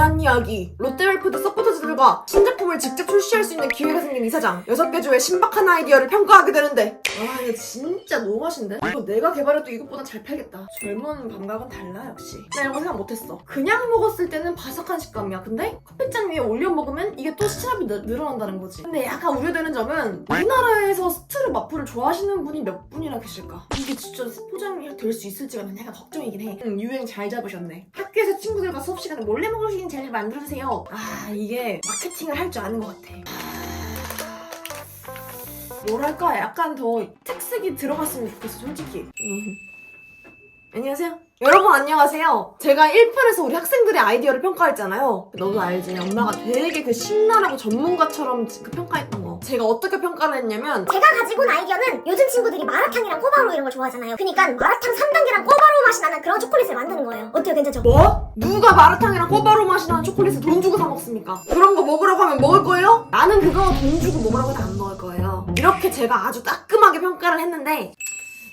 지난 이야기. 롯데웰프드 서포터즈들과 신제품을 직접 출시할 수 있는 기회가 생긴 이사장. 6개 주의 신박한 아이디어를 평가하게 되는데. 아 이거 진짜 너무 맛인데? 이거 내가 개발해도 이것보다 잘 팔겠다. 젊은 감각은 달라 역시. 나 이런 거 생각 못했어. 그냥 먹었을 때는 바삭한 식감이야. 근데 커피잔 위에 올려 먹으면 이게 또 시합이 늘- 늘어난다는 거지. 근데 약간 우려되는 점은 우리나라에서 스트르 마프를 좋아하시는 분이 몇 분이나 계실까? 이게 진짜 포장이 될 수 있을지가 난 약간 걱정이긴 해. 응, 유행 잘 잡으셨네. 학교에서 친구들과 수업 시간에 몰래 있는 재미를 만들어주세요. 아 이게 마케팅을 할 줄 아는 것 같아. 뭐랄까 약간 더 특색이 들어갔으면 좋겠어 솔직히. 음. 안녕하세요. 여러분 안녕하세요. 제가 1편에서 우리 학생들의 아이디어를 평가했잖아요. 너도 알지. 엄마가 되게 그 신나라고 전문가처럼 그 평가했던 거 제가 어떻게 평가를 했냐면 제가 가지고 온 아이디어는 요즘 친구들이 마라탕이랑 꼬바로 이런 걸 좋아하잖아요. 그니까 마라탕 3단계랑 꼬바로 맛이 나는 그런 초콜릿을 만드는 거예요. 어때요? 괜찮죠? 뭐? 누가 마라탕이랑 꼬바로 맛이 나는 초콜릿을 돈 주고 사 먹습니까? 그런 거 먹으라고 하면 먹을 거예요? 나는 그거 돈 주고 먹으라고 해도 안 먹을 거예요. 이렇게 제가 아주 따끔하게 평가를 했는데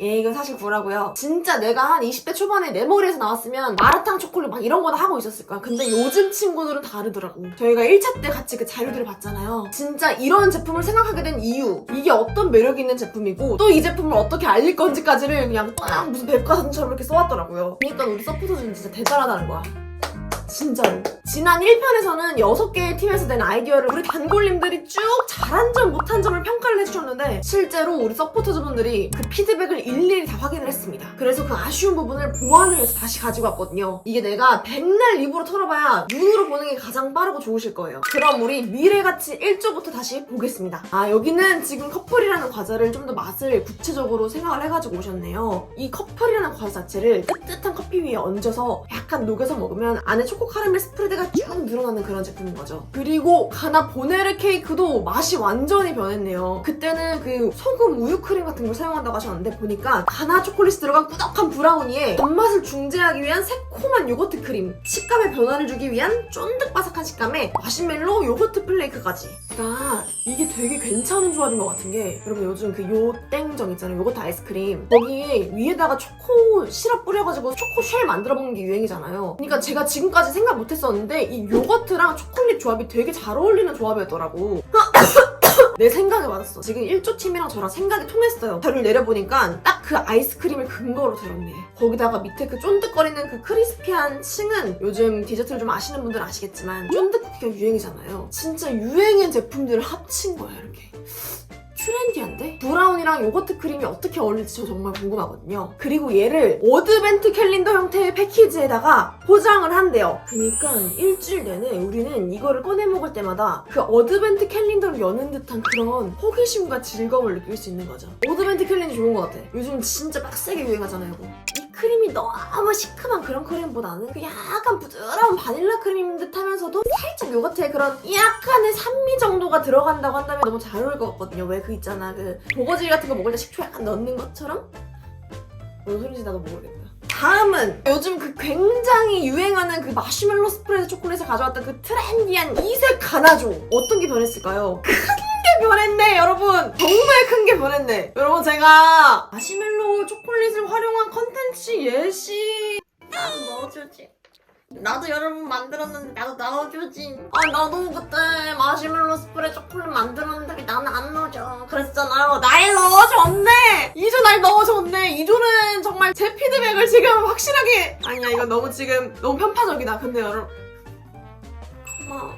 예, 이건 사실 구라고요. 진짜 내가 한 20대 초반에 내 머리에서 나왔으면 마라탕 초콜릿 막 이런 거나 하고 있었을 거야. 근데 요즘 친구들은 다르더라고. 저희가 1차 때 같이 그 자료들을 봤잖아요. 진짜 이런 제품을 생각하게 된 이유, 이게 어떤 매력이 있는 제품이고 또 이 제품을 어떻게 알릴 건지까지를 그냥 딱 무슨 백과사전처럼 이렇게 써왔더라고요. 그러니까 우리 서포터즈는 진짜 대단하다는 거야. 진짜로. 지난 1편에서는 6개의 팀에서 낸 아이디어를 우리 단골님들이 쭉 잘한 점, 못한 점을 평가를 해주셨는데 실제로 우리 서포터즈분들이 그 피드백을 일일이 다 확인을 했습니다. 그래서 그 아쉬운 부분을 보완을 해서 다시 가지고 왔거든요. 이게 내가 백날 입으로 털어봐야 눈으로 보는 게 가장 빠르고 좋으실 거예요. 그럼 우리 미래가치 1조부터 다시 보겠습니다. 아 여기는 지금 커플이라는 과자를 좀 더 맛을 구체적으로 생각을 해가지고 오셨네요. 이 커플이라는 과자 자체를 뜨뜻한 커피 위에 얹어서 약간 녹여서 먹으면 안에 초코 카라멜 스프레드가 쭉 늘어나는 그런 제품인 거죠. 그리고 가나 보네르 케이크도 맛이 완전히 변했네요. 그때는 그 소금 우유 크림 같은 걸 사용한다고 하셨는데 보니까 가나 초콜릿이 들어간 꾸덕한 브라우니에 단맛을 중재하기 위한 새콤한 요거트 크림, 식감의 변화를 주기 위한 쫀득바삭한 식감에 마시멜로 요거트 플레이크까지. 그러니까 이게 되게 괜찮은 조합인 것 같은 게 여러분 요즘 그 요땡정 있잖아요. 요거트 아이스크림 거기 위에다가 초코 시럽 뿌려가지고 초코 쉘 만들어 먹는 게 유행이잖아요. 그러니까 제가 지금까지 생각 못했었는데 이 요거트랑 초콜릿 조합이 되게 잘 어울리는 조합이었더라고. 내 생각에 맞았어. 지금 1조 팀이랑 저랑 생각이 통했어요. 자료를 내려보니까 딱 그 아이스크림을 근거로 들었네. 거기다가 밑에 그 쫀득거리는 그 크리스피한 층은 요즘 디저트를 좀 아시는 분들은 아시겠지만 쫀득 쿠키가 유행이잖아요. 진짜 유행인 제품들을 합친 거야, 이렇게. 트렌디한데? 브라운이랑 요거트 크림이 어떻게 어울릴지 저 정말 궁금하거든요. 그리고 얘를 어드벤트 캘린더 형태의 패키지에다가 포장을 한대요. 그니까 일주일 내내 우리는 이거를 꺼내 먹을 때마다 그 어드벤트 캘린더를 여는 듯한 그런 호기심과 즐거움을 느낄 수 있는 거죠. 어드벤트 캘린더 좋은 것 같아. 요즘 진짜 빡세게 유행하잖아요, 이거. 이 크림이 너무 시큼한 그런 크림보다는 그 약간 부드러운 바닐라 크림인 듯 하면서도 살짝 요거트에 그런 약간의 산미 정도가 들어간다고 한다면 너무 잘 어울릴 것 같거든요. 왜 그 있잖아. 그 보거질 같은 거 먹을 때 식초 약간 넣는 것처럼? 뭔 소리인지 나도 모르겠다. 다음은 요즘 그 굉장히 유행하는 그 마시멜로 스프레드 초콜릿을 가져왔던 그 트렌디한 이색 가나조. 어떤 게 변했을까요? 큰게 변했네, 여러분! 정말 큰 게 변했네. 여러분, 제가 마시멜로 초콜릿을 활용한 컨텐츠 예시. 나도 넣어주지. 나도 여러분 만들었는데 나도 넣어주지. 아 나도 그때 마시멜로 스프레 초콜릿 만들었는데 나는 안 넣어줘. 그랬잖아요. 날 넣어줬네. 이조 날 넣어줬네. 이조는 정말 제 피드백을 지금 확실하게 아니야 이거 너무 지금 너무 편파적이다. 근데 여러분 고마워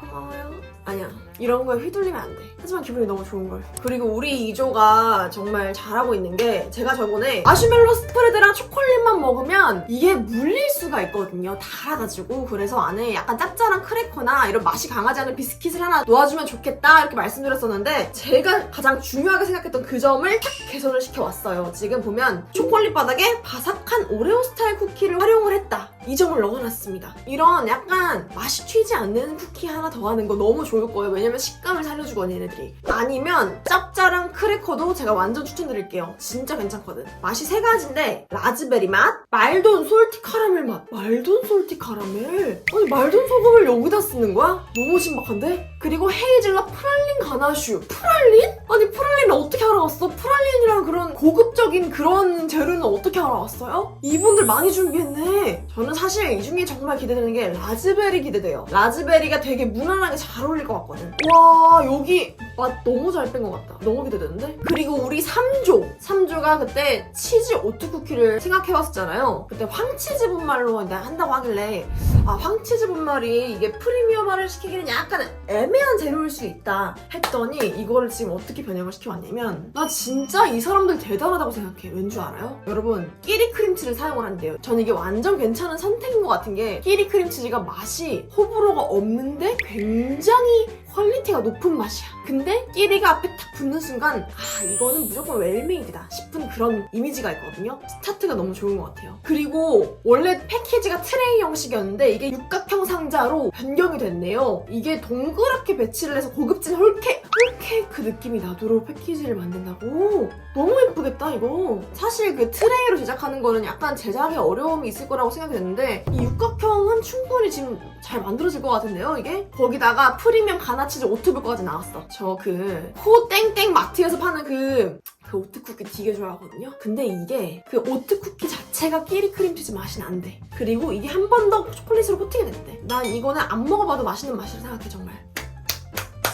고마워요. 아니야 이런 거에 휘둘리면 안 돼. 하지만 기분이 너무 좋은 걸. 그리고 우리 이조가 정말 잘하고 있는 게 제가 저번에 마시멜로 스프레드랑 초콜릿만 먹으면 이게 물릴 수가 있거든요. 달아가지고 그래서 안에 약간 짭짤한 크래커나 이런 맛이 강하지 않은 비스킷을 하나 놓아주면 좋겠다 이렇게 말씀드렸었는데 제가 가장 중요하게 생각했던 그 점을 탁 개선을 시켜왔어요. 지금 보면 초콜릿 바닥에 바삭한 오레오 스타일 쿠키를 활용을 했다. 이 점을 넣어놨습니다. 이런 약간 맛이 튀지 않는 쿠키 하나 더 하는 거 너무 좋을 거예요. 왜냐면 식감을 살려주거든 얘네들이. 아니면 짭짤한 크래커도 제가 완전 추천드릴게요. 진짜 괜찮거든. 맛이 세 가지인데 라즈베리 맛, 말돈 솔티 카라멜 맛. 말돈 솔티 카라멜? 아니 말돈 소금을 여기다 쓰는 거야? 너무 신박한데? 그리고 헤이즐넛 프랄린 가나슈. 프랄린? 아니 프랄린을 어떻게 알아왔어? 프랄린이랑 그런 고급적인 그런 재료는 어떻게 알아왔어요? 이분들 많이 준비했네. 저는 사실 이 중에 정말 기대되는 게 라즈베리 기대돼요. 라즈베리가 되게 무난하게 잘 어울릴 것 같거든. 와 여기 맛 너무 잘 뺀 것 같다. 너무 기대되는데? 그리고 우리 3조. 3조가 그때 치즈 오트 쿠키를 생각해봤었잖아요. 그때 황치즈 분말로 한다고 하길래 아 황치즈 분말이 이게 프리미엄화를 시키기는 약간 애매한 재료일 수 있다 했더니 이거를 지금 어떻게 변형을 시켜왔냐면 나 진짜 이 사람들 대단하다고 생각해. 왠 줄 알아요? 여러분 끼리 크림치를 사용을 한대요. 저는 이게 완전 괜찮은 선택인 것 같은 게 끼리 크림치즈가 맛이 호불호가 없는데 굉장히 퀄리티가 높은 맛이야. 근데 끼리가 앞에 딱 붙는 순간 아 이거는 무조건 웰메이드다 싶은 그런 이미지가 있거든요. 스타트가 너무 좋은 것 같아요. 그리고 원래 패키지가 트레이 형식이었는데 이게 육각형 상자로 변경이 됐네요. 이게 동그랗게 배치를 해서 고급진 홀케 홀케이크 느낌이 나도록 패키지를 만든다고? 너무 예쁘겠다 이거. 사실 그 트레이로 제작하는 거는 약간 제작에 어려움이 있을 거라고 생각이 됐는데 이 육각형은 충분히 지금 잘 만들어질 것 같은데요 이게? 거기다가 프리미엄 가나 치즈 오트불까지 나왔어. 저 그 호 땡땡 마트에서 파는 그 그 오트 쿠키 되게 좋아하거든요. 근데 이게 그 오트 쿠키 자체가 끼리 크림치즈 맛이 난대. 그리고 이게 한 번 더 초콜릿으로 코팅이 됐대. 난 이거는 안 먹어봐도 맛있는 맛이라 생각해 정말.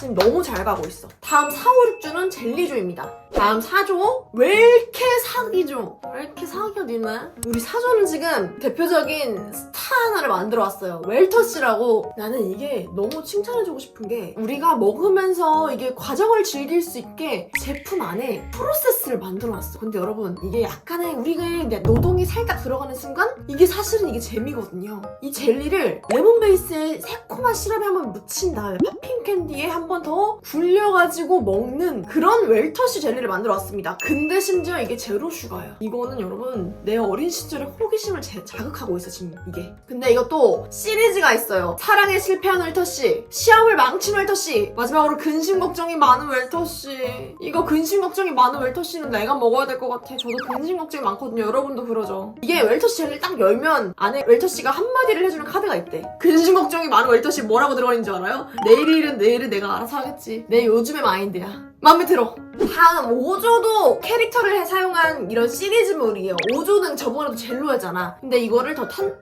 지금 너무 잘 가고 있어. 다음 4, 5, 6주는 젤리조입니다. 다음 4조 왜 이렇게 사기죠? 왜 이렇게 사기가 니네? 우리 4조는 지금 대표적인 스타 하나를 만들어 왔어요. 웰터 씨라고. 나는 이게 너무 칭찬해주고 싶은 게 우리가 먹으면서 이게 과정을 즐길 수 있게 제품 안에 프로세스를 만들어 놨어. 근데 여러분 이게 약간의 우리가 노동이 살짝 들어가는 순간 이게 사실은 이게 재미거든요. 이 젤리를 레몬 베이스에 새콤한 시럽에 한번 묻힌 다음에 팝핑 캔디에 한 번 더 굴려가지고 먹는 그런 웰터시 젤리를 만들어 왔습니다. 근데 심지어 이게 제로 슈가예요. 이거는 여러분 내 어린 시절의 호기심을 제- 자극하고 있어 지금 이게. 근데 이것도 시리즈가 있어요. 사랑에 실패한 웰터씨, 시험을 망친 웰터씨, 마지막으로 근심 걱정이 많은 웰터씨. 이거 근심 걱정이 많은 웰터씨는 내가 먹어야 될 것 같아. 저도 근심 걱정이 많거든요. 여러분도 그러죠. 이게 웰터씨 젤리 딱 열면 안에 웰터씨가 한마디를 해주는 카드가 있대. 근심 걱정이 많은 웰터씨 뭐라고 들어가는 줄 알아요? 내일 일은 내일은 내가 알아서 하겠지. 내 요즘의 마인드야. 마음에 들어. 다음 5조도 캐릭터를 해 사용한 이런 시리즈물이에요. 5조는 저번에도 젤로였잖아. 근데 이거를 더 탄...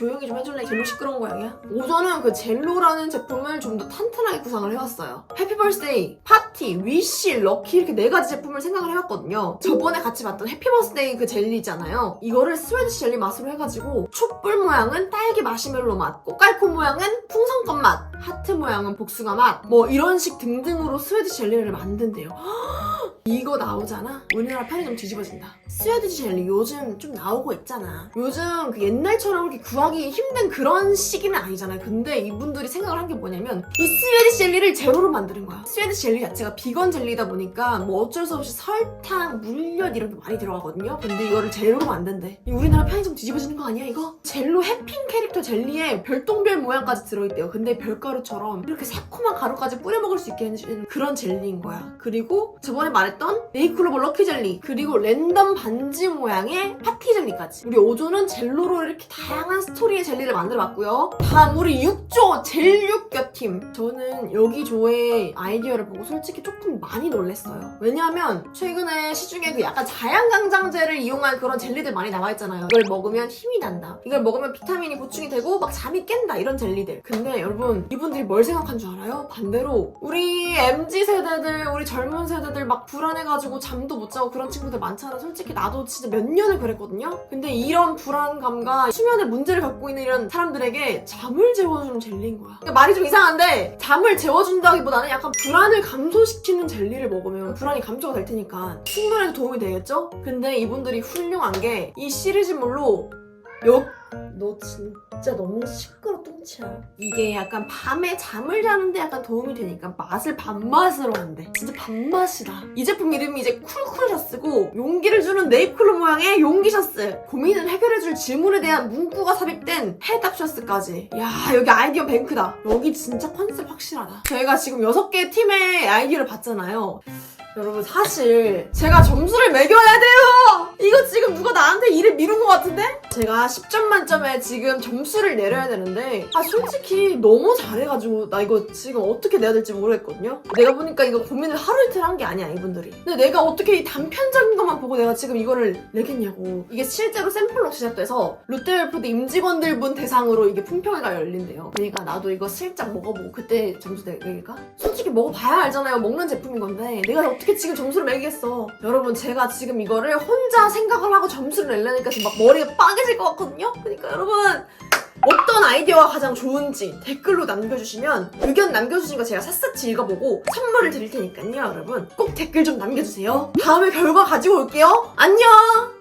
조용히 좀 해줄래? 젤로 시끄러운 고양이야? 5조는 그 젤로라는 제품을 좀 더 탄탄하게 구상을 해왔어요. 해피 벌스데이, 파티, 위시, 럭키 이렇게 네 가지 제품을 생각을 해왔거든요. 저번에 같이 봤던 해피 벌스데이 그 젤리 있잖아요. 이거를 스웨디시 젤리 맛으로 해가지고 촛불 모양은 딸기 마시멜로 맛, 꽃갈콘 모양은 풍선껌 맛, 하트 모양은 복숭아 맛, 뭐 이런 식 등등으로 스웨디시 젤리를 만든대요. 이거 나오잖아? 우리나라 편의점 뒤집어진다. 스웨디시 젤리 요즘 좀 나오고 있잖아. 요즘 그 옛날처럼 이렇게 구하기 힘든 그런 시기는 아니잖아요. 근데 이분들이 생각을 한 게 뭐냐면 이 스웨디시 젤리를 제로로 만드는 거야. 스웨디시 젤리 자체가 비건 젤리다 보니까 뭐 어쩔 수 없이 설탕, 물엿 이런 게 많이 들어가거든요. 근데 이거를 제로로 만든대. 이 우리나라 편의점 뒤집어지는 거 아니야 이거? 젤로 해핑 캐릭터 젤리에 별똥별 모양까지 들어있대요. 근데 별가루처럼 이렇게 새콤한 가루까지 뿌려 먹을 수 있게 해주는 그런 젤리인 거야. 그리고 저번에 말했 던 네이클로버 럭키 젤리 그리고 랜덤 반지 모양의 파티 젤리까지. 우리 5조는 젤로로 이렇게 다양한 스토리의 젤리를 만들어봤고요. 다음 우리 6조 젤육겨팀. 저는 여기 조의 아이디어를 보고 솔직히 조금 많이 놀랬어요. 왜냐하면 최근에 시중에 그 약간 자양강장제를 이용한 그런 젤리들 많이 나와 있잖아요. 이걸 먹으면 힘이 난다. 이걸 먹으면 비타민이 보충이 되고 막 잠이 깬다 이런 젤리들. 근데 여러분 이분들이 뭘 생각한 줄 알아요? 반대로 우리 MZ 세대들, 우리 젊은 세대들 막 불안해가지고 잠도 못 자고 그런 친구들 많잖아. 솔직히 나도 진짜 몇 년을 그랬거든요. 근데 이런 불안감과 수면에 문제를 갖고 있는 이런 사람들에게 잠을 재워주는 젤리인 거야. 그러니까 말이 좀 이상한데 잠을 재워준다기보다는 약간 불안을 감소시키는 젤리를 먹으면 불안이 감소가 될 테니까 숙면에도 도움이 되겠죠? 근데 이분들이 훌륭한 게 이 시리즈물로 요... 너 진짜 너무 시끄러 똥 치야. 이게 약간 밤에 잠을 자는데 약간 도움이 되니까 맛을 밥맛으로 한대. 진짜 밥맛이다. 이 제품 이름이 이제 쿨쿨셔스고 용기를 주는 네잎클로 모양의 용기셔스. 고민을 해결해줄 질문에 대한 문구가 삽입된 해답셔스까지. 야 여기 아이디어 뱅크다. 여기 진짜 컨셉 확실하다. 저희가 지금 6개 팀의 아이디어를 봤잖아요. 여러분 사실 제가 점수를 매겨야 돼요. 이거 지금 누가 나한테 일을 미룬 것 같은데? 제가 10점 만점에 지금 점수를 내려야 되는데 아 솔직히 너무 잘해가지고 나 이거 지금 어떻게 내야 될지 모르겠거든요. 내가 보니까 이거 고민을 하루 이틀 한 게 아니야 이분들이. 근데 내가 어떻게 이 단편적인 것만 보고 내가 지금 이거를 내겠냐고. 이게 실제로 샘플로 시작돼서 롯데웰푸드 임직원들 분 대상으로 이게 품평회가 열린대요. 그러니까 나도 이거 슬쩍 먹어보고 그때 점수 내릴까? 솔직히 먹어봐야 알잖아요. 먹는 제품인 건데 내가 어떻게 지금 점수를 매기겠어. 여러분 제가 지금 이거를 혼자 생각을 하고 점수를 내려니까 지금 막 머리가 빠개질 것 같거든요. 그러니까 여러분 어떤 아이디어가 가장 좋은지 댓글로 남겨주시면 의견 남겨주신 거 제가 샅샅이 읽어보고 선물을 드릴 테니까요 여러분 꼭 댓글 좀 남겨주세요 다음에 결과 가지고 올게요 안녕